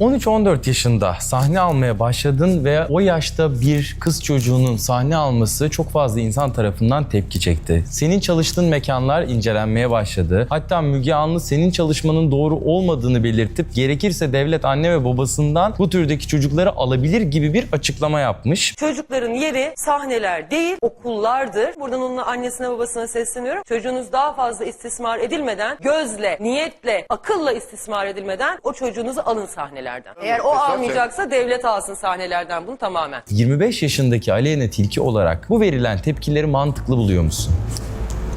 13-14 yaşında sahne almaya başladın ve o yaşta bir kız çocuğunun sahne alması çok fazla insan tarafından tepki çekti. Senin çalıştığın mekanlar incelenmeye başladı. Hatta Müge Anlı senin çalışmanın doğru olmadığını belirtip gerekirse devlet anne ve babasından bu türdeki çocukları alabilir gibi bir açıklama yapmış. Çocukların yeri sahneler değil, okullardır. Buradan onun annesine babasına sesleniyorum. Çocuğunuz daha fazla istismar edilmeden, gözle, niyetle, akılla istismar edilmeden o çocuğunuzu alın sahnelerden. Eğer o almayacaksa devlet alsın sahnelerden bunu tamamen. 25 yaşındaki Aleyna Tilki olarak bu verilen tepkileri mantıklı buluyor musun?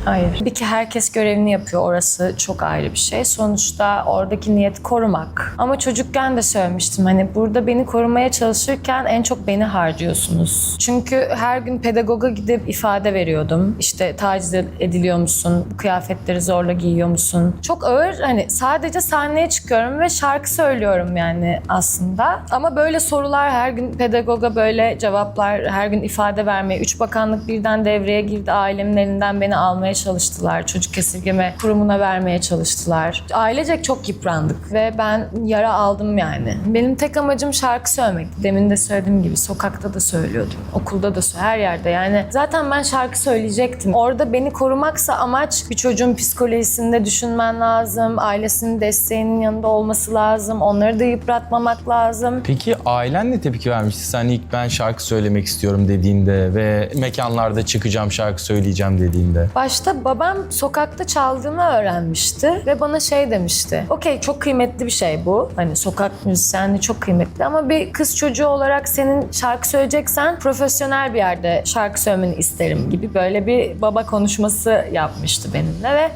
Hayır. Bir ki herkes görevini yapıyor. Orası çok ayrı bir şey. Sonuçta oradaki niyet korumak. Ama çocukken de söylemiştim. Hani burada beni korumaya çalışırken en çok beni harcıyorsunuz. Çünkü her gün pedagoga gidip ifade veriyordum. İşte taciz ediliyor musun? Kıyafetleri zorla giyiyor musun? Çok ağır. Hani sadece sahneye çıkıyorum ve şarkı söylüyorum yani aslında. Ama böyle sorular her gün pedagoga böyle cevaplar, her gün ifade vermeye. Üç bakanlık birden devreye girdi. Ailemin elinden beni almaya çalıştılar. Çocuk esirgeme kurumuna vermeye çalıştılar. Ailecek çok yıprandık ve ben yara aldım yani. Benim tek amacım şarkı söylemek. Demin de söylediğim gibi sokakta da söylüyordum. Okulda da her yerde yani. Zaten ben şarkı söyleyecektim. Orada beni korumaksa amaç bir çocuğun psikolojisinde düşünmen lazım. Ailesinin desteğinin yanında olması lazım. Onları da yıpratmamak lazım. Peki ailen ne tepki vermişti sen ilk ben şarkı söylemek istiyorum dediğinde ve mekanlarda çıkacağım şarkı söyleyeceğim dediğinde? Başta babam sokakta çaldığımı öğrenmişti ve bana şey demişti. Okey çok kıymetli bir şey bu. Hani sokak müzisyenliği çok kıymetli ama bir kız çocuğu olarak senin şarkı söyleyeceksen profesyonel bir yerde şarkı söylemeni isterim gibi böyle bir baba konuşması yapmıştı benimle ve